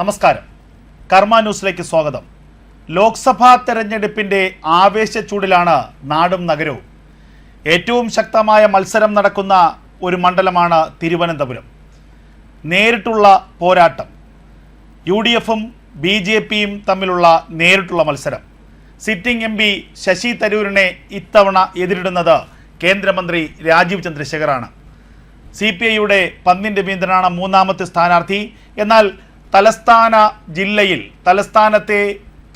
നമസ്കാരം. കർമ്മ ന്യൂസിലേക്ക് സ്വാഗതം. ലോക്സഭാ തെരഞ്ഞെടുപ്പിന്റെ ആവേശച്ചൂടിലാണ് നാടും നഗരവും. ഏറ്റവും ശക്തമായ മത്സരം നടക്കുന്ന ഒരു മണ്ഡലമാണ് തിരുവനന്തപുരം. നേരിട്ടുള്ള പോരാട്ടം. യു ഡി എഫും ബി ജെ പിയും തമ്മിലുള്ള നേരിട്ടുള്ള മത്സരം. സിറ്റിംഗ് എം പി ശശി തരൂരിനെ ഇത്തവണ എതിരിടുന്നത് കേന്ദ്രമന്ത്രി രാജീവ് ചന്ദ്രശേഖറാണ്. സി പി ഐയുടെ പന്നിൻ രവീന്ദ്രനാണ് മൂന്നാമത്തെ സ്ഥാനാർത്ഥി. എന്നാൽ തലസ്ഥാന ജില്ലയിൽ തലസ്ഥാനത്തെ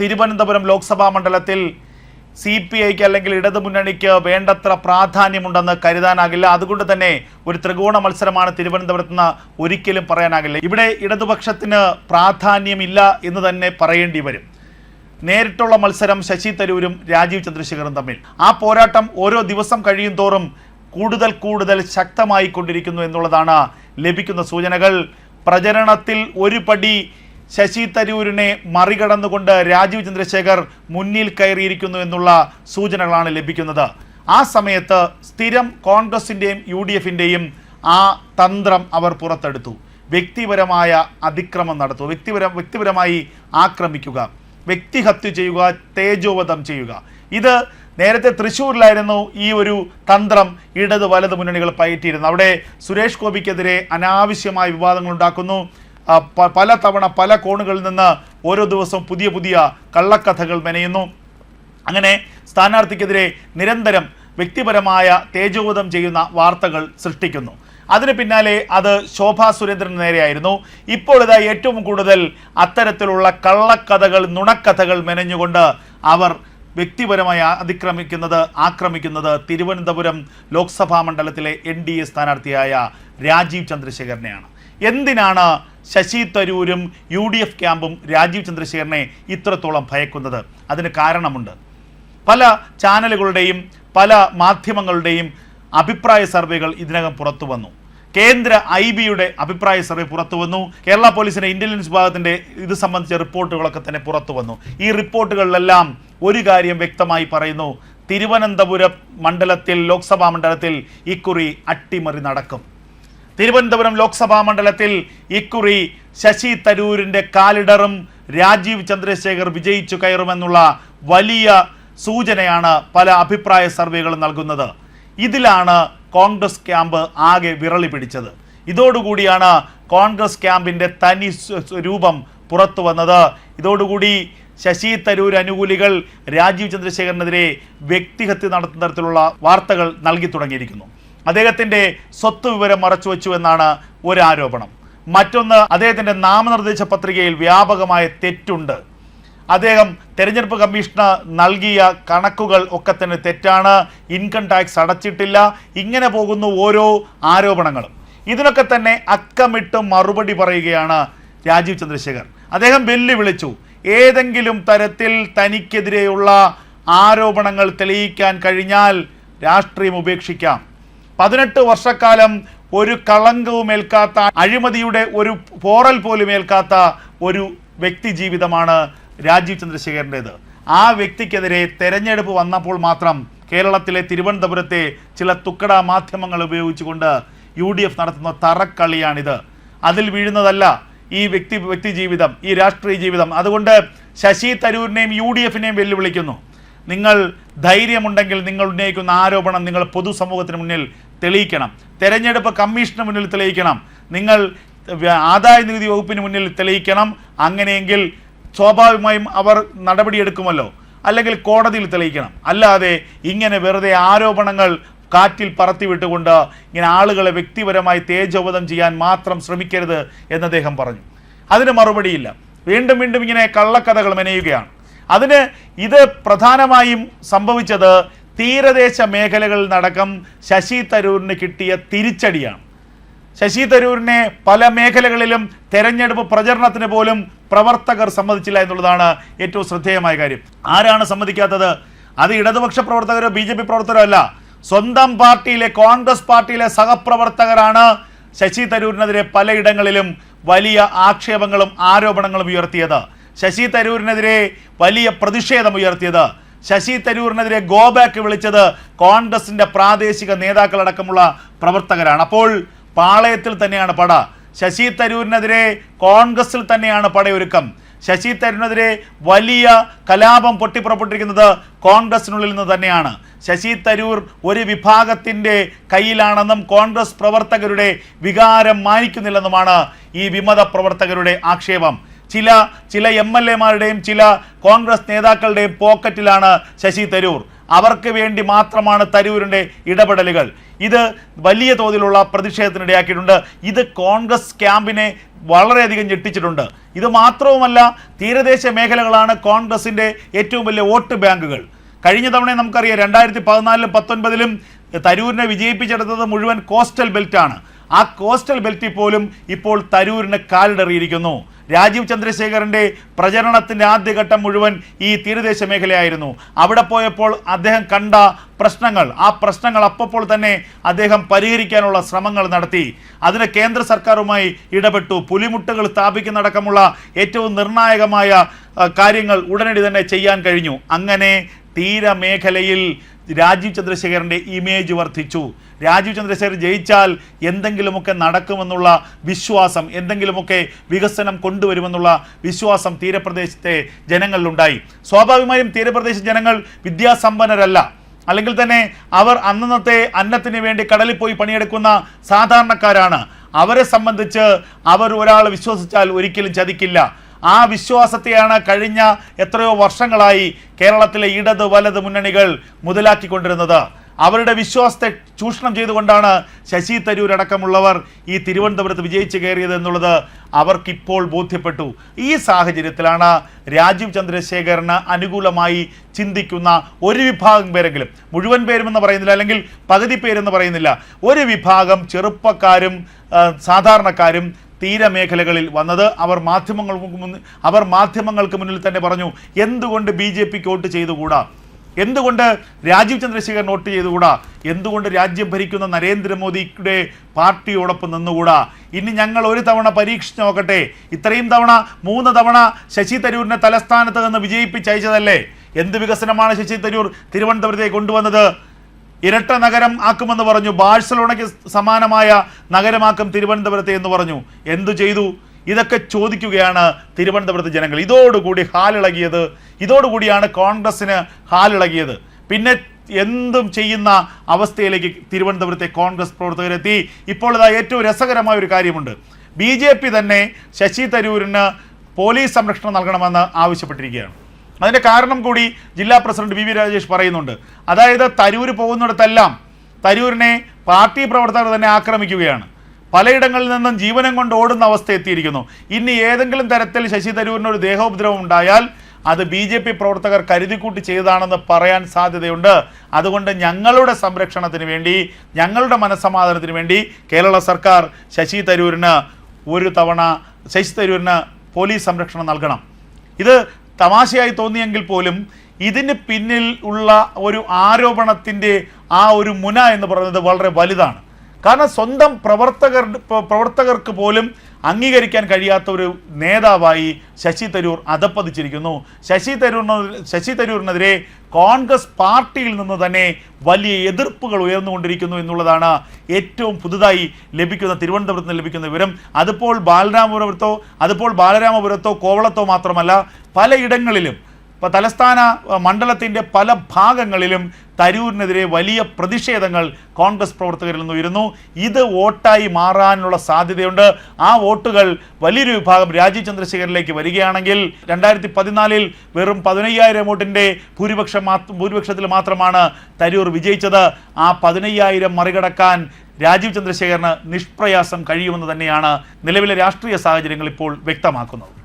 തിരുവനന്തപുരം ലോക്സഭാ മണ്ഡലത്തിൽ സി പി ഐക്ക് അല്ലെങ്കിൽ ഇടതുമുന്നണിക്ക് വേണ്ടത്ര പ്രാധാന്യമുണ്ടെന്ന് കരുതാനാകില്ല. അതുകൊണ്ട് തന്നെ ഒരു ത്രികോണ മത്സരമാണ് തിരുവനന്തപുരത്ത് നിന്ന് ഒരിക്കലും പറയാനാകില്ല. ഇവിടെ ഇടതുപക്ഷത്തിന് പ്രാധാന്യമില്ല എന്ന് തന്നെ പറയേണ്ടി വരും. നേരിട്ടുള്ള മത്സരം ശശി തരൂരും രാജീവ് ചന്ദ്രശേഖറും തമ്മിൽ. ആ പോരാട്ടം ഓരോ ദിവസം കഴിയും തോറും കൂടുതൽ കൂടുതൽ ശക്തമായിക്കൊണ്ടിരിക്കുന്നു എന്നുള്ളതാണ് ലഭിക്കുന്ന സൂചനകൾ. പ്രചരണത്തിൽ ഒരു പടി ശശി തരൂരിനെ മറികടന്നുകൊണ്ട് രാജീവ് ചന്ദ്രശേഖർ മുന്നിൽ കയറിയിരിക്കുന്നു എന്നുള്ള സൂചനകളാണ് ലഭിക്കുന്നത്. ആ സമയത്ത് സ്ഥിരം കോൺഗ്രസിന്റെയും യു ഡി എഫിന്റെയും ആ തന്ത്രം അവർ പുറത്തെടുത്തു. വ്യക്തിപരമായ അതിക്രമം നടത്തുക വ്യക്തിപരം വ്യക്തിപരമായി ആക്രമിക്കുക. വ്യക്തിഹത്യ ചെയ്യുക തേജോവധം ചെയ്യുക. ഇത് നേരത്തെ തൃശ്ശൂരിലായിരുന്നു ഈ ഒരു തന്ത്രം ഇടത് വലത് മുന്നണികൾ പയറ്റിയിരുന്നത്. അവിടെ സുരേഷ് ഗോപിക്കെതിരെ അനാവശ്യമായ വിവാദങ്ങൾ ഉണ്ടാക്കുന്നു. പല തവണ പല കോണുകളിൽ നിന്ന് ഓരോ ദിവസവും പുതിയ പുതിയ കള്ളക്കഥകൾ മെനയുന്നു. അങ്ങനെ സ്ഥാനാർത്ഥിക്കെതിരെ നിരന്തരം വ്യക്തിപരമായ തേജോവധം ചെയ്യുന്ന വാർത്തകൾ സൃഷ്ടിക്കുന്നു. അതിന് പിന്നാലെ അത് ശോഭാ സുരേന്ദ്രന് നേരെയായിരുന്നു. ഇപ്പോൾ ഇതാ ഏറ്റവും കൂടുതൽ അത്തരത്തിലുള്ള കള്ളക്കഥകൾ നുണക്കഥകൾ മെനഞ്ഞുകൊണ്ട് അവർ വ്യക്തിപരമായി അതിക്രമിക്കുന്നത് ആക്രമിക്കുന്നത് തിരുവനന്തപുരം ലോക്സഭാ മണ്ഡലത്തിലെ എൻ ഡി എ സ്ഥാനാർത്ഥിയായ രാജീവ് ചന്ദ്രശേഖരനെയാണ്. എന്തിനാണ് ശശി തരൂരും യു ഡി എഫ് ക്യാമ്പും രാജീവ് ചന്ദ്രശേഖരനെ ഇത്രത്തോളം ഭയക്കുന്നത്? അതിന് കാരണമുണ്ട്. പല ചാനലുകളുടെയും പല മാധ്യമങ്ങളുടെയും അഭിപ്രായ സർവേകൾ ഇതിനകം പുറത്തു വന്നു. കേന്ദ്ര ഐ ബിയുടെ അഭിപ്രായ സർവേ പുറത്തു വന്നു. കേരള പോലീസിന്റെ ഇന്റലിജൻസ് വിഭാഗത്തിന്റെ ഇത് സംബന്ധിച്ച റിപ്പോർട്ടുകളൊക്കെ തന്നെ പുറത്തു വന്നു. ഈ റിപ്പോർട്ടുകളിലെല്ലാം ഒരു കാര്യം വ്യക്തമായി പറയുന്നു. തിരുവനന്തപുരം മണ്ഡലത്തിൽ ലോക്സഭാ മണ്ഡലത്തിൽ ഇക്കുറി അട്ടിമറി നടക്കും. തിരുവനന്തപുരം ലോക്സഭാ മണ്ഡലത്തിൽ ഇക്കുറി ശശി തരൂരിന്റെ കാലിടറും രാജീവ് ചന്ദ്രശേഖർ വിജയിച്ചു കയറുമെന്നുള്ള വലിയ സൂചനയാണ് പല അഭിപ്രായ സർവേകളും നൽകുന്നത്. ഇതിലാണ് കോൺഗ്രസ് ക്യാമ്പ് ആകെ വിരളി പിടിച്ചത്. ഇതോടുകൂടിയാണ് കോൺഗ്രസ് ക്യാമ്പിന്റെ തനി രൂപം പുറത്തു വന്നത്. ഇതോടുകൂടി ശശി തരൂർ അനുകൂലികൾ രാജീവ് ചന്ദ്രശേഖരനെതിരെ വ്യക്തിഹത്യ നടത്തുന്ന തരത്തിലുള്ള വാർത്തകൾ നൽകി തുടങ്ങിയിരിക്കുന്നു. അദ്ദേഹത്തിന്റെ സ്വത്ത് വിവരം മറച്ചുവെച്ചു എന്നാണ് ഒരു ആരോപണം മറ്റൊന്ന് അദ്ദേഹത്തിന്റെ നാമനിർദ്ദേശ പത്രികയിൽ വ്യാപകമായ തെറ്റുണ്ട്. അദ്ദേഹം തെരഞ്ഞെടുപ്പ് കമ്മീഷന് നൽകിയ കണക്കുകൾ ഒക്കെ തന്നെ തെറ്റാണ്. ഇൻകം ടാക്സ് അടച്ചിട്ടില്ല. ഇങ്ങനെ പോകുന്നു ഓരോ ആരോപണങ്ങളും. ഇതിനൊക്കെ തന്നെ അക്കമിട്ട് മറുപടി പറയുകയാണ് രാജീവ് ചന്ദ്രശേഖർ. അദ്ദേഹം വെല്ലുവിളിച്ചു. ഏതെങ്കിലും തരത്തിൽ തനിക്കെതിരെയുള്ള ആരോപണങ്ങൾ തെളിയിക്കാൻ കഴിഞ്ഞാൽ രാഷ്ട്രീയം ഉപേക്ഷിക്കാം. പതിനെട്ട് വർഷക്കാലം ഒരു കളങ്കവും ഏൽക്കാത്ത അഴിമതിയുടെ ഒരു പോറൽ പോലും ഏൽക്കാത്ത ഒരു വ്യക്തി ജീവിതമാണ് രാജീവ് ചന്ദ്രശേഖരന്റേത്. ആ വ്യക്തിക്കെതിരെ തെരഞ്ഞെടുപ്പ് വന്നപ്പോൾ മാത്രം കേരളത്തിലെ തിരുവനന്തപുരത്തെ ചില തുക്കട മാധ്യമങ്ങൾ ഉപയോഗിച്ചുകൊണ്ട് യു ഡി എഫ് നടത്തുന്ന തറക്കളിയാണിത്. അതിൽ വീഴുന്നതല്ല ഈ വ്യക്തി വ്യക്തി ജീവിതം ഈ രാഷ്ട്രീയ ജീവിതം. അതുകൊണ്ട് ശശി തരൂരിനെയും യു ഡി എഫിനെയും വെല്ലുവിളിക്കുന്നു. നിങ്ങൾ ധൈര്യമുണ്ടെങ്കിൽ നിങ്ങൾ ഉന്നയിക്കുന്ന ആരോപണം നിങ്ങൾ പൊതുസമൂഹത്തിന് മുന്നിൽ തെളിയിക്കണം. തെരഞ്ഞെടുപ്പ് കമ്മീഷന് മുന്നിൽ തെളിയിക്കണം. നിങ്ങൾ ആദായ നികുതി വകുപ്പിന് മുന്നിൽ തെളിയിക്കണം. അങ്ങനെയെങ്കിൽ സ്വാഭാവികമായും അവർ നടപടിയെടുക്കുമല്ലോ. അല്ലെങ്കിൽ കോടതിയിൽ തെളിയിക്കണം. അല്ലാതെ ഇങ്ങനെ വെറുതെ ആരോപണങ്ങൾ കാറ്റിൽ പറത്തിവിട്ടുകൊണ്ട് ഇങ്ങനെ ആളുകളെ വ്യക്തിപരമായി തേജോവധം ചെയ്യാൻ മാത്രം ശ്രമിക്കരുത് എന്ന് അദ്ദേഹം പറഞ്ഞു. അതിന് മറുപടിയില്ല. വീണ്ടും വീണ്ടും ഇങ്ങനെ കള്ളക്കഥകൾ മെനയുകയാണ്. അതിന് ഇത് പ്രധാനമായും സംഭവിച്ചത് തീരദേശ മേഖലകളിൽ നടക്കം ശശി തരൂരിന് കിട്ടിയ തിരിച്ചടിയാണ്. ശശി തരൂരിനെ പല മേഖലകളിലും തെരഞ്ഞെടുപ്പ് പ്രചരണത്തിന് പോലും പ്രവർത്തകർ സമ്മതിച്ചില്ല എന്നുള്ളതാണ് ഏറ്റവും ശ്രദ്ധേയമായ കാര്യം. ആരാണ് സമ്മതിക്കാത്തത്? അത് ഇടതുപക്ഷ പ്രവർത്തകരോ ബി ജെ പി പ്രവർത്തകരോ അല്ല. സ്വന്തം പാർട്ടിയിലെ കോൺഗ്രസ് പാർട്ടിയിലെ സഹപ്രവർത്തകരാണ് ശശി തരൂരിനെതിരെ പലയിടങ്ങളിലും വലിയ ആക്ഷേപങ്ങളും ആരോപണങ്ങളും ഉയർത്തിയത്. ശശി തരൂരിനെതിരെ വലിയ പ്രതിഷേധം ഉയർത്തിയത്. ശശി തരൂരിനെതിരെ ഗോ ബാക്ക് വിളിച്ചത് കോൺഗ്രസിന്റെ പ്രാദേശിക നേതാക്കളടക്കമുള്ള പ്രവർത്തകരാണ്. അപ്പോൾ പാളയത്തിൽ തന്നെയാണ് പട. ശശി തരൂരിനെതിരെ കോൺഗ്രസിൽ തന്നെയാണ് പടയൊരുക്കം. ശശി തരൂരിനെതിരെ വലിയ കലാപം പൊട്ടിപ്പുറപ്പെട്ടിരിക്കുന്നത് കോൺഗ്രസിനുള്ളിൽ നിന്ന് തന്നെയാണ്. ശശി തരൂർ ഒരു വിഭാഗത്തിന്റെ കയ്യിലാണെന്നും കോൺഗ്രസ് പ്രവർത്തകരുടെ വികാരം മാനിക്കുന്നില്ലെന്നുമാണ് ഈ വിമത പ്രവർത്തകരുടെ ആക്ഷേപം. ചില ചില എം എൽ എമാരുടെയും ചില കോൺഗ്രസ് നേതാക്കളുടെയും പോക്കറ്റിലാണ് ശശി തരൂർ. അവർക്ക് വേണ്ടി മാത്രമാണ് തരൂരിന്റെ ഇടപെടലുകൾ. ഇത് വലിയ തോതിലുള്ള പ്രതിഷേധത്തിനിടയാക്കിയിട്ടുണ്ട് ഇത് കോൺഗ്രസ് ക്യാമ്പിനെ വളരെയധികം ഞെട്ടിച്ചിട്ടുണ്ട്. ഇത് മാത്രവുമല്ല തീരദേശ മേഖലകളാണ് കോൺഗ്രസിന്റെ ഏറ്റവും വലിയ വോട്ട് ബാങ്കുകൾ. കഴിഞ്ഞ തവണ നമുക്കറിയാം രണ്ടായിരത്തി പതിനാലിലും പത്തൊൻപതിലും തരൂരിനെ വിജയിപ്പിച്ചെടുത്തത് മുഴുവൻ കോസ്റ്റൽ ബെൽറ്റാണ്. ആ കോസ്റ്റൽ ബെൽറ്റിൽ പോലും ഇപ്പോൾ തരൂരിന് കാലിടറിയിരിക്കുന്നു. രാജീവ് ചന്ദ്രശേഖരന്റെ പ്രചരണത്തിന്റെ ആദ്യഘട്ടം മുഴുവൻ ഈ തീരദേശ മേഖലയായിരുന്നു. അവിടെ പോയപ്പോൾ അദ്ദേഹം കണ്ട പ്രശ്നങ്ങൾ ആ പ്രശ്നങ്ങൾ അപ്പോൾ തന്നെ അദ്ദേഹം പരിഹരിക്കാനുള്ള ശ്രമങ്ങൾ നടത്തി. അതിന് കേന്ദ്ര സർക്കാരുമായി ഇടപെട്ടു. പുലിമുട്ടുകൾ സ്ഥാപിക്കുന്നതടക്കമുള്ള ഏറ്റവും നിർണായകമായ കാര്യങ്ങൾ ഉടനടി തന്നെ ചെയ്യാൻ കഴിഞ്ഞു. അങ്ങനെ തീരമേഖലയിൽ രാജീവ് ചന്ദ്രശേഖരന്റെ ഇമേജ് വർദ്ധിച്ചു. രാജീവ് ചന്ദ്രശേഖർ ജയിച്ചാൽ എന്തെങ്കിലുമൊക്കെ നടക്കുമെന്നുള്ള വിശ്വാസം എന്തെങ്കിലുമൊക്കെ വികസനം കൊണ്ടുവരുമെന്നുള്ള വിശ്വാസം തീരപ്രദേശത്തെ ജനങ്ങളിലുണ്ടായി. സ്വാഭാവികമായും തീരപ്രദേശ ജനങ്ങൾ വിദ്യാസമ്പന്നരല്ല. അല്ലെങ്കിൽ തന്നെ അവർ അന്നന്നത്തെ അന്നത്തിന് വേണ്ടി കടലിൽ പോയി പണിയെടുക്കുന്ന സാധാരണക്കാരാണ്. അവരെ സംബന്ധിച്ച് അവർ ഒരാൾ വിശ്വസിച്ചാൽ ഒരിക്കലും ചതിക്കില്ല. ആ വിശ്വാസത്തെയാണ് കഴിഞ്ഞ എത്രയോ വർഷങ്ങളായി കേരളത്തിലെ ഇടത് വലത് മുന്നണികൾ മുതലാക്കിക്കൊണ്ടിരുന്നത്. അവരുടെ വിശ്വാസത്തെ ചൂഷണം ചെയ്തുകൊണ്ടാണ് ശശി തരൂർ അടക്കമുള്ളവർ ഈ തിരുവനന്തപുരത്ത് വിജയിച്ചു കയറിയത് എന്നുള്ളത് അവർക്കിപ്പോൾ ബോധ്യപ്പെട്ടു. ഈ സാഹചര്യത്തിലാണ് രാജീവ് ചന്ദ്രശേഖരന് അനുകൂലമായി ചിന്തിക്കുന്ന ഒരു വിഭാഗം പേരെങ്കിലും മുഴുവൻ പേരുമെന്ന് പറയുന്നില്ല അല്ലെങ്കിൽ പകുതി പേരെന്ന് പറയുന്നില്ല ഒരു വിഭാഗം ചെറുപ്പക്കാരും സാധാരണക്കാരും തീരമേഖലകളിൽ വന്നത് അവർ മാധ്യമങ്ങൾക്ക് മുന്നിൽ അവർ മാധ്യമങ്ങൾക്ക് മുന്നിൽ തന്നെ പറഞ്ഞു എന്തുകൊണ്ട് ബി ജെ പിക്ക് വോട്ട് ചെയ്തുകൂടാ? എന്തുകൊണ്ട് രാജീവ് ചന്ദ്രശേഖരൻ വോട്ട് ചെയ്തുകൂടാ? എന്തുകൊണ്ട് രാജ്യം ഭരിക്കുന്ന നരേന്ദ്രമോദിയുടെ പാർട്ടിയോടൊപ്പം നിന്നുകൂടാ? ഇനി ഞങ്ങൾ ഒരു തവണ പരീക്ഷിച്ച് നോക്കട്ടെ. ഇത്രയും തവണ മൂന്ന് തവണ ശശി തരൂരിനെ തലസ്ഥാനത്ത് നിന്ന് വിജയിപ്പിച്ചയച്ചതല്ലേ? എന്ത് വികസനമാണ് ശശി തരൂർ തിരുവനന്തപുരത്തേക്ക് കൊണ്ടുവന്നത്? ഇരട്ട നഗരം ആക്കുമെന്ന് പറഞ്ഞു. ബാഴ്സലോണയ്ക്ക് സമാനമായ നഗരമാക്കും തിരുവനന്തപുരത്തെ എന്ന് പറഞ്ഞു. എന്തു ചെയ്തു? ഇതൊക്കെ ചോദിക്കുകയാണ് തിരുവനന്തപുരത്ത് ജനങ്ങൾ. ഇതോടുകൂടി ഹാലിളകിയത്. ഇതോടുകൂടിയാണ് കോൺഗ്രസിന് ഹാലിളകിയത്. പിന്നെ എന്തും ചെയ്യുന്ന അവസ്ഥയിലേക്ക് തിരുവനന്തപുരത്തെ കോൺഗ്രസ് പ്രവർത്തകരെത്തി. ഇപ്പോൾ ഇതാ ഏറ്റവും രസകരമായ ഒരു കാര്യമുണ്ട്. ബി തന്നെ ശശി തരൂരിന് പോലീസ് സംരക്ഷണം നൽകണമെന്ന് ആവശ്യപ്പെട്ടിരിക്കുകയാണ്. അതിന്റെ കാരണം കൂടി ജില്ലാ പ്രസിഡന്റ് വി വി രാജേഷ് പറയുന്നുണ്ട്. അതായത് തരൂര് പോകുന്നിടത്തെല്ലാം തരൂരിനെ പാർട്ടി പ്രവർത്തകർ തന്നെ ആക്രമിക്കുകയാണ്. പലയിടങ്ങളിൽ നിന്നും ജീവനം കൊണ്ട് ഓടുന്ന അവസ്ഥ എത്തിയിരിക്കുന്നു. ഇനി ഏതെങ്കിലും തരത്തിൽ ശശി തരൂരിന് ഒരു ദേഹോപദ്രവം ഉണ്ടായാൽ അത് ബി ജെ പി പ്രവർത്തകർ കരുതിക്കൂട്ടി ചെയ്തതാണെന്ന് പറയാൻ സാധ്യതയുണ്ട്. അതുകൊണ്ട് ഞങ്ങളുടെ സംരക്ഷണത്തിന് വേണ്ടി ഞങ്ങളുടെ മനസ്സമാധാനത്തിന് വേണ്ടി കേരള സർക്കാർ ശശി തരൂരിന് ഒരു തവണ ശശി തരൂരിന് പോലീസ് സംരക്ഷണം നൽകണം. ഇത് തമാശയായി തോന്നിയെങ്കിൽ പോലും ഇതിന് പിന്നിൽ ഉള്ള ഒരു ആരോപണത്തിന്റെ ആ ഒരു മുന എന്ന് പറയുന്നത് വളരെ വലുതാണ്. കാരണം സ്വന്തം പ്രവർത്തകർ പ്രവർത്തകർക്ക് പോലും അംഗീകരിക്കാൻ കഴിയാത്ത ഒരു നേതാവായി ശശി തരൂർ അധപ്പതിച്ചിരിക്കുന്നു ശശി തരൂരിന് ശശി തരൂരിനെതിരെ കോൺഗ്രസ് പാർട്ടിയിൽ നിന്ന് തന്നെ വലിയ എതിർപ്പുകൾ ഉയർന്നുകൊണ്ടിരിക്കുന്നു എന്നുള്ളതാണ് ഏറ്റവും പുതുതായി ലഭിക്കുന്ന തിരുവനന്തപുരത്ത് നിന്ന് ലഭിക്കുന്ന വിവരം. അതിപ്പോൾ ബാലരാമപുരത്തോ അതിപ്പോൾ ബാലരാമപുരത്തോ കോവളത്തോ മാത്രമല്ല പലയിടങ്ങളിലും തലസ്ഥാന മണ്ഡലത്തിന്റെ പല ഭാഗങ്ങളിലും തരൂരിനെതിരെ വലിയ പ്രതിഷേധങ്ങൾ കോൺഗ്രസ് പ്രവർത്തകരിൽ നിന്ന് ഉയരുന്നു. ഇത് വോട്ടായി മാറാനുള്ള സാധ്യതയുണ്ട്. ആ വോട്ടുകൾ വലിയൊരു വിഭാഗം രാജീവ് ചന്ദ്രശേഖരിലേക്ക് വരികയാണെങ്കിൽ രണ്ടായിരത്തി പതിനാലിൽ വെറും പതിനയ്യായിരം വോട്ടിന്റെ ഭൂരിപക്ഷം ഭൂരിപക്ഷത്തിൽ മാത്രമാണ് തരൂർ വിജയിച്ചത്. ആ പതിനയ്യായിരം മറികടക്കാൻ രാജീവ് ചന്ദ്രശേഖരന് നിഷ്പ്രയാസം കഴിയുമെന്ന് തന്നെയാണ് നിലവിലെ രാഷ്ട്രീയ സാഹചര്യങ്ങൾ ഇപ്പോൾ വ്യക്തമാക്കുന്നത്.